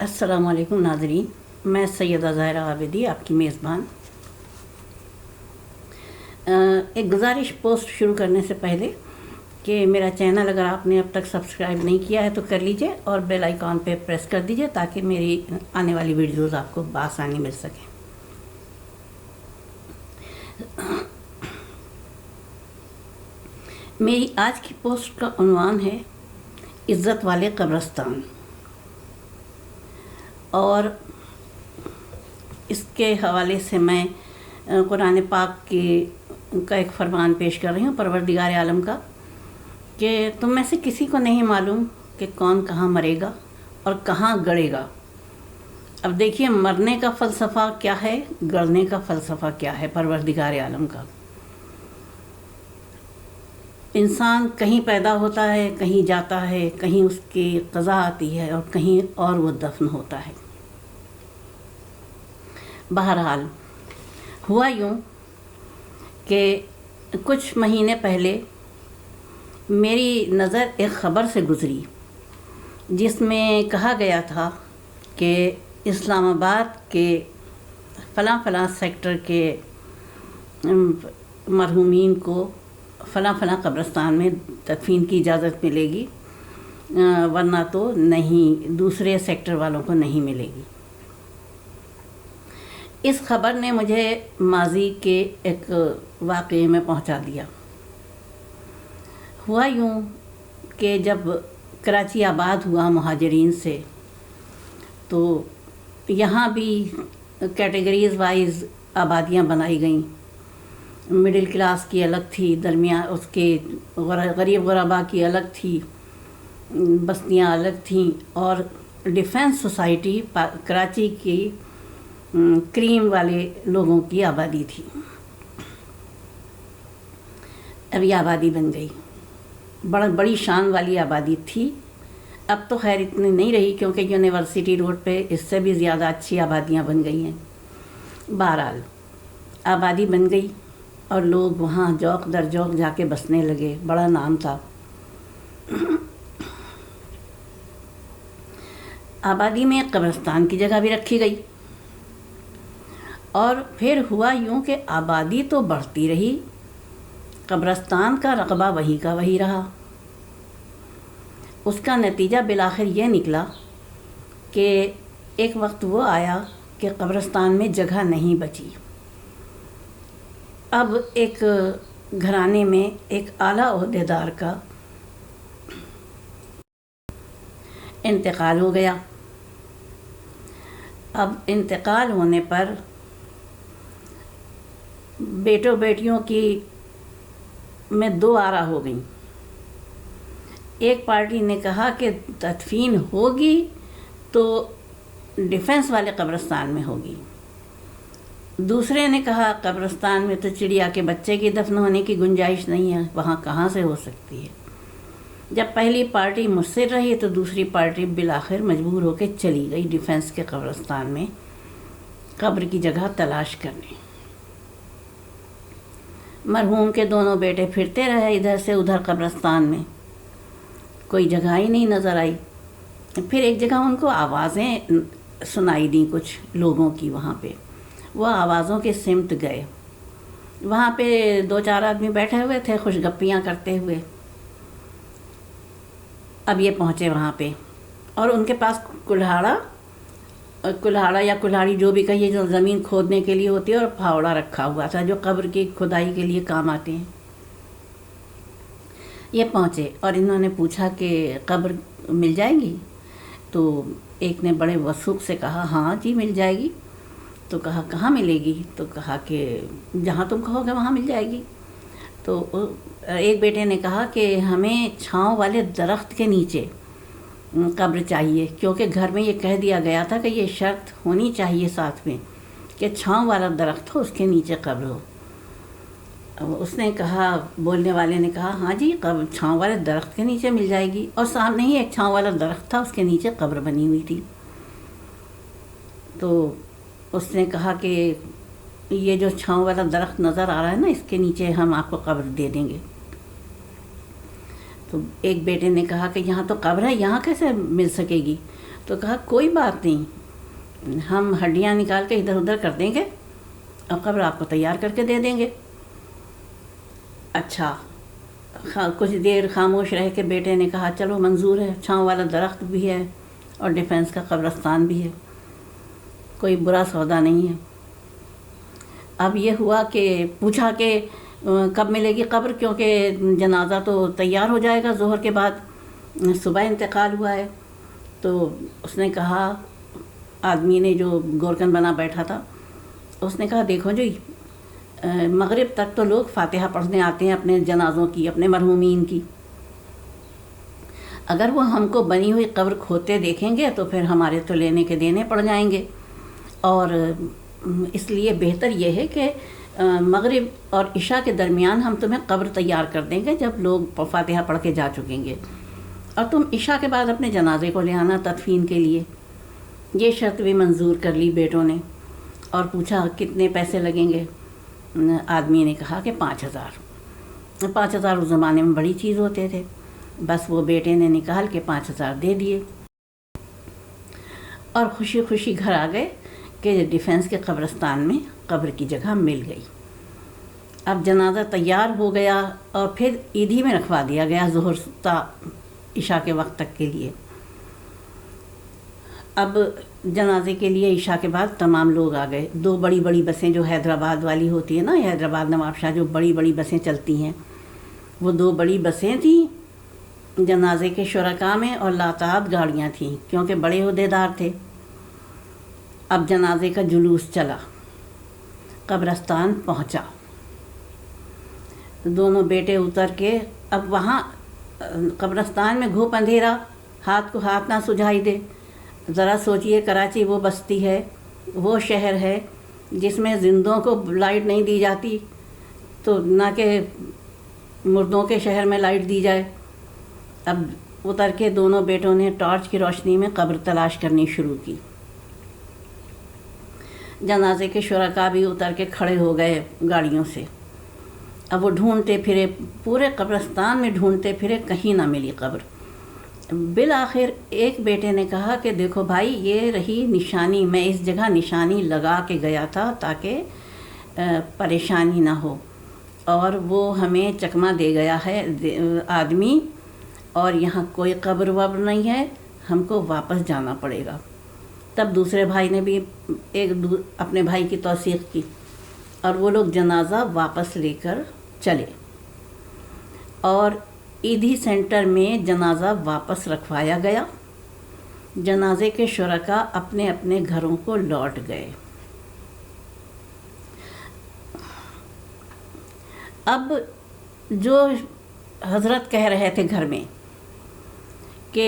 असलकुम नाजरीन मैं सैदा ज़ाहरा आबिदी, आपकी मेज़बान। एक गुजारिश पोस्ट शुरू करने से पहले कि मेरा चैनल अगर आपने अब तक सब्सक्राइब नहीं किया है तो कर लीजिए और बेल आइकॉन पे प्रेस कर दीजिए ताकि मेरी आने वाली वीडियोस आपको बसानी मिल सके। मेरी आज की पोस्ट का उन्वान है, इज़्ज़त वाले कब्रस्तान। और इसके हवाले से मैं कुरान पाक के, का एक फ़रमान पेश कर रही हूँ, परवरदिगार आलम का, कि तुम में से किसी को नहीं मालूम कि कौन कहाँ मरेगा और कहाँ गड़ेगा। अब देखिए, मरने का फ़लसफ़ा क्या है, गड़ने का फ़लसफ़ा क्या है, परवरदिगार आलम का। इंसान कहीं पैदा होता है, कहीं जाता है, कहीं उसकी कज़ा आती है और कहीं और वो दफन होता है। बहरहाल, हुआ यूँ कि कुछ महीने पहले मेरी नज़र एक ख़बर से गुज़री, जिसमें कहा गया था कि इस्लामाबाद के फ़लाँ फ़लाँ सेक्टर के मरहूमिन को फ़लाँ फ़लाँ कब्रस्तान में तदफीन की इजाज़त मिलेगी वरना तो नहीं, दूसरे सेक्टर वालों को नहीं मिलेगी। इस ख़बर ने मुझे माजी के एक वाक़े में पहुँचा दिया। हुआ यूँ कि जब कराची आबाद हुआ महाजरीन से तो यहाँ भी कैटेगरीज वाइज आबादियाँ बनाई गईं। मिडिल क्लास की अलग थी दरमिया उसके गरीब गरबा की अलग थी, बस्तियाँ अलग थीं और डिफेंस सोसाइटी कराची की क्रीम वाले लोगों की आबादी थी। अभी आबादी बन गई। बड़ा, बड़ी शान वाली आबादी थी। अब तो खैर इतनी नहीं रही क्योंकि यूनिवर्सिटी रोड पे इससे भी ज़्यादा अच्छी आबादियाँ बन गई हैं। बहरहाल, आबादी बन गई। और लोग वहाँ जौक दर जौक जाके बसने लगे। बड़ा नाम था। आबादी में कब्रस्तान की जगह भी रखी गई। और फिर हुआ यूँ कि आबादी तो बढ़ती रही, कब्रस्तान का रकबा वही का वही रहा। उसका नतीजा बिलाखिर यह निकला कि एक वक्त वो आया कि कब्रस्तान में जगह नहीं बची। अब एक घराने में एक आला अहदेदार का इंतकाल हो गया। अब इंतकाल होने पर बेटों बेटियों की में दो आरा हो गई। एक पार्टी ने कहा कि तदफीन होगी तो डिफेंस वाले कब्रस्तान में होगी। दूसरे ने कहा, कब्रस्तान में तो चिड़िया के बच्चे की दफन होने की गुंजाइश नहीं है, वहाँ कहाँ से हो सकती है? जब पहली पार्टी मुस्सिर रही तो दूसरी पार्टी बिलाखिर मजबूर होकर चली गई डिफेंस के कब्रस्तान में, कब्र की जगह तलाश करने। मरहूम के दोनों बेटे फिरते रहे इधर से उधर कब्रस्तान में। कोई जगह ही नहीं नज़र आई। फिर एक जगह उनको आवाज़ें सुनाई दी कुछ लोगों की वहाँ पे। वह आवाज़ों के सिमत गए। वहाँ पे दो चार आदमी बैठे हुए थे खुशगप्पियाँ करते हुए। अब ये पहुँचे वहाँ पे और उनके पास कुल्हाड़ा कुल्हाड़ा या कुल्हाड़ी जो भी कहिए, जो ज़मीन खोदने के लिए होती है और फावड़ा रखा हुआ था, जो कब्र की खुदाई के लिए काम आते हैं। ये पहुँचे और इन्होंने पूछा कि कब्र मिल जाएगी? तो एक ने बड़े वसूख से कहा हाँ जी, मिल जाएगी। तो कहा, कहाँ मिलेगी? तो कहा कि, जहाँ तुम कहोगे वहाँ मिल जाएगी। तो एक बेटे ने कहा कि, हमें छाँव वाले दरख्त के नीचे कब्र चाहिए, क्योंकि घर में ये कह दिया गया था कि ये शर्त होनी चाहिए साथ में कि छाँव वाला दरख्त हो, उसके नीचे कब्र हो। उसने कहा, बोलने वाले ने कहा हाँ जी, कब्र, छाँव वाले दरख्त के नीचे मिल जाएगी। और सामने ही एक छाँव वाला दरख्त था, उसके नीचे कब्र बनी हुई थी। तो उसने कहा कि ये जो छाँव वाला दरख्त नज़र आ रहा है ना, इसके नीचे हम आपको कब्र दे देंगे। तो एक बेटे ने कहा कि यहाँ तो कब्र है, यहाँ कैसे मिल सकेगी? तो कहा, कोई बात नहीं, हम हड्डियाँ निकाल के इधर उधर कर देंगे और कब्र आपको तैयार करके दे देंगे। अच्छा खा, कुछ देर खामोश रह के बेटे ने कहा, चलो, मंजूर है, छाँव वाला दरख्त भी है और डिफेंस का कब्रस्तान भी है। कोई बुरा सौदा नहीं है। अब ये हुआ कि पूछा कि कब मिलेगी कब्र? क्योंकि जनाजा तो तैयार हो जाएगा जोहर के बाद। सुबह इंतकाल हुआ है तो उसने कहा, आदमी ने जो गोरकन बना बैठा था, उसने कहा, देखो जी मगरिब तक तो लोग फातिहा पढ़ने आते हैं अपने जनाजों की, अपने मरहूमिन की। अगर वो हमको बनी हुई कब्र खोते देखेंगे तो फिर हमारे तो लेने के देने पड़ जाएँगे। और इसलिए बेहतर यह है कि मगरिब और इशा के दरमियान हम तुम्हें कब्र तैयार कर देंगे जब लोग फातिहा पढ़ के जा चुकेंगे। और तुम इशा के बाद अपने जनाजे को ले आना तदफीन के लिए। ये शर्त भी मंजूर कर ली बेटों ने और पूछा, कितने पैसे लगेंगे? आदमी ने कहा कि पाँच हज़ार। पाँच हज़ार उस ज़माने में बड़ी चीज़ होते थे। बस वो बेटे ने निकाल के पाँच हज़ार दे दिए। और खुशी खुशी घर आ गए। कि डिफेंस के कब्रस्तान में कब्र की जगह मिल गई। अब जनाजा तैयार हो गया और फिर ईदी में रखवा दिया गया जहर इशा के वक्त तक के लिए। अब जनाजे के लिए ईशा के बाद तमाम लोग आ गए। दो बड़ी बड़ी बसें जो हैदराबाद वाली होती है ना, हैदराबाद नवाबशाह जो बड़ी बड़ी बसें चलती हैं, वो दो बड़ी बसें थी, जनाजे के शुरा में और लातात गाड़ियाँ थीं, क्योंकि बड़े अहदेदार थे। अब जनाजे का जुलूस चला। कब्रस्तान पहुँचा। दोनों बेटे उतर के अब वहाँ, कब्रस्तान में घूप अंधेरा, हाथ को हाथ ना सुझाई दे। ज़रा सोचिए कराची वो बस्ती है, वो शहर है, जिसमें जिंदों को लाइट नहीं दी जाती तो ना कि मुर्दों के शहर में लाइट दी जाए। अब उतर के दोनों बेटों ने टॉर्च की रोशनी में कब्र तलाश करनी शुरू की। जनाजे के शुरा भी उतर के खड़े हो गए गाड़ियों से। अब वो ढूंढते फिरे, पूरे कब्रस्तान में ढूंढते फिरे, कहीं ना मिली कब्र। बिल आखिर एक बेटे ने कहा कि देखो भाई, ये रही निशानी, मैं इस जगह निशानी लगा के गया था ताकि परेशानी ना हो। और वो हमें चकमा दे गया है आदमी, और यहाँ कोई कब्र वब्र नहीं है, हमको वापस जाना पड़ेगा। तब दूसरे भाई ने भी एक अपने भाई की तोसीक की और वो लोग जनाजा वापस लेकर चले। और ईदी सेंटर में जनाजा वापस रखवाया गया। जनाजे के शुरा अपने अपने घरों को लौट गए। अब जो हज़रत कह रहे थे घर में कि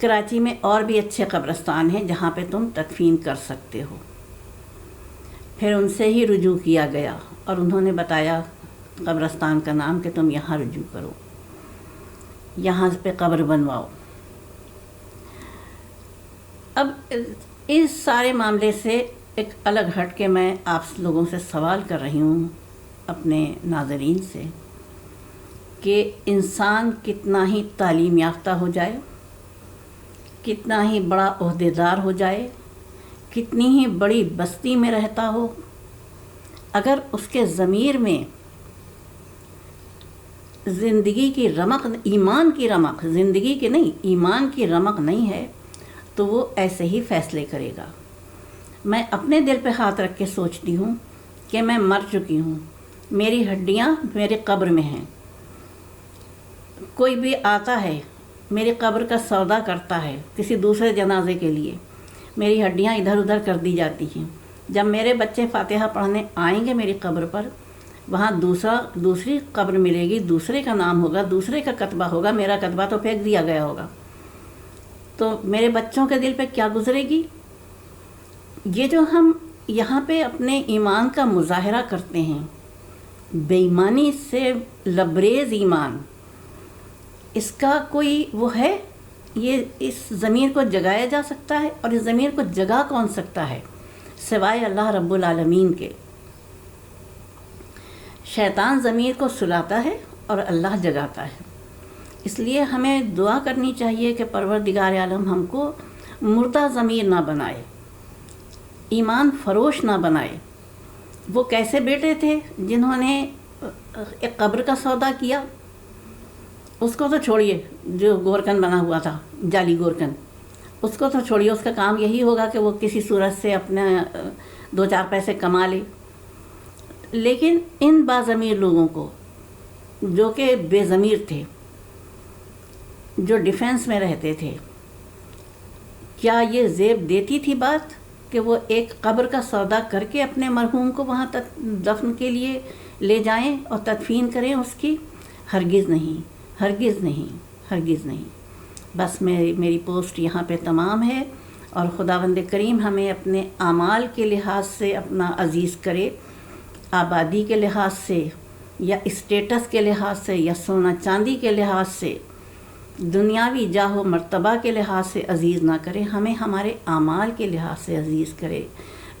कराची में और भी अच्छे कब्रस्तान हैं जहाँ पे तुम तदफीन कर सकते हो। फिर उनसे ही रुजू किया गया और उन्होंने बताया, कब्रस्तान का नाम कि तुम यहाँ रुजू करो। यहाँ पे कब्र बनवाओ। अब इस सारे मामले से एक अलग हट के मैं आप लोगों से सवाल कर रही हूँ अपने नाजरीन से कि इंसान कितना ही तालीम याफ्ता हो जाए कितना ही बड़ा अहदेदार हो जाए, कितनी ही बड़ी बस्ती में रहता हो, अगर उसके ज़मीर में ज़िंदगी की रमक, ईमान की रमक, ज़िंदगी की नहीं, ईमान की रमक नहीं है तो वो ऐसे ही फैसले करेगा। मैं अपने दिल पे हाथ रख के सोचती हूँ कि मैं मर चुकी हूँ। मेरी हड्डियाँ मेरे कब्र में हैं। कोई भी आता है मेरी कब्र का सौदा करता है किसी दूसरे जनाजे के लिए। मेरी हड्डियाँ इधर उधर कर दी जाती हैं। जब मेरे बच्चे फातिहा पढ़ने आएँगे मेरी कब्र पर, वहाँ दूसरा, दूसरी कब्र मिलेगी, दूसरे का नाम होगा, दूसरे का कतबा होगा, मेरा कतबा तो फेंक दिया गया होगा। तो मेरे बच्चों के दिल पे क्या गुजरेगी? ये जो हम यहाँ पे अपने ईमान का मुजाहरा करते हैं, बेईमानी से लबरेज़ ईमान। इसका कोई वो है? ये इस ज़मीर को जगाया जा सकता है और इस ज़मीर को जगा कौन सकता है? सिवाय अल्लाह रब्बुल आलमीन के। शैतान ज़मीर को सुलाता है और अल्लाह जगाता है। इसलिए हमें दुआ करनी चाहिए कि परवरदिगार आलम हमको मुर्दा ज़मीर ना बनाए, ईमान फरोश ना बनाए। वो कैसे बेटे थे जिन्होंने एक कब्र का सौदा किया? उसको तो छोड़िए, जो गोरकन बना हुआ था, जाली गोरकन उसको तो छोड़िए, उसका काम यही होगा कि वो किसी सूरत से अपने दो चार पैसे कमा ले। लेकिन इन बाज़मीर लोगों को, जो कि बेज़मीर थे, जो डिफेंस में रहते थे, क्या ये जेब देती थी बात कि वो एक कब्र का सौदा करके अपने मरहूम को वहाँ तक दफन के लिए ले जाएँ और तदफीन करें उसकी? हरगिज़ नहीं। हरगिज़ नहीं हरगिज़ नहीं। बस मेरी मेरी पोस्ट यहाँ पे तमाम है और खुदावंद करीम हमें अपने आमाल के लिहाज से अपना अज़ीज़ करे, आबादी के लिहाज से या स्टेटस के लिहाज से या सोना चांदी के लिहाज से, दुनियावी जाहो मर्तबा के लिहाज से अज़ीज़ ना करे, हमें हमारे आमाल के लिहाज से अज़ीज़ करे,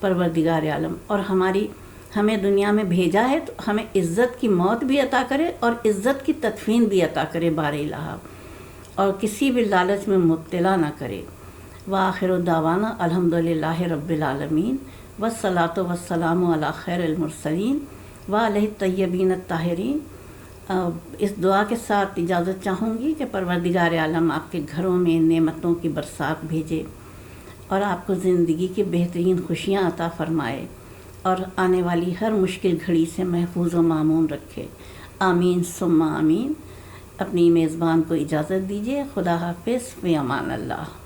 परवरदिगार आलम। और हमारी हमें दुनिया में भेजा है तो हमें इज़्ज़त की मौत भी अता करे और इज़्ज़त की तदफीन भी अता करे बार इलाहा और किसी भी लालच में मुबतला ना करे। व आखिर दावाना अलहमदिल्ला रबालमीन वसलात वसलाम खैरमरसलिन व तय्यबीन ताहरीन इस दुआ के साथ इजाज़त चाहूँगी कि परवरदिगार आलम आपके घरों में नेमतों की बरसात भेजे और आपको ज़िंदगी की बेहतरीन खुशियाँ अता फ़रमाए। और आने वाली हर मुश्किल घड़ी से महफूज व मामून रखे। आमीन, सुम्मा आमीन। अपनी मेज़बान को इजाज़त दीजिए। खुदा हाफिज़। व अमान अल्लाह।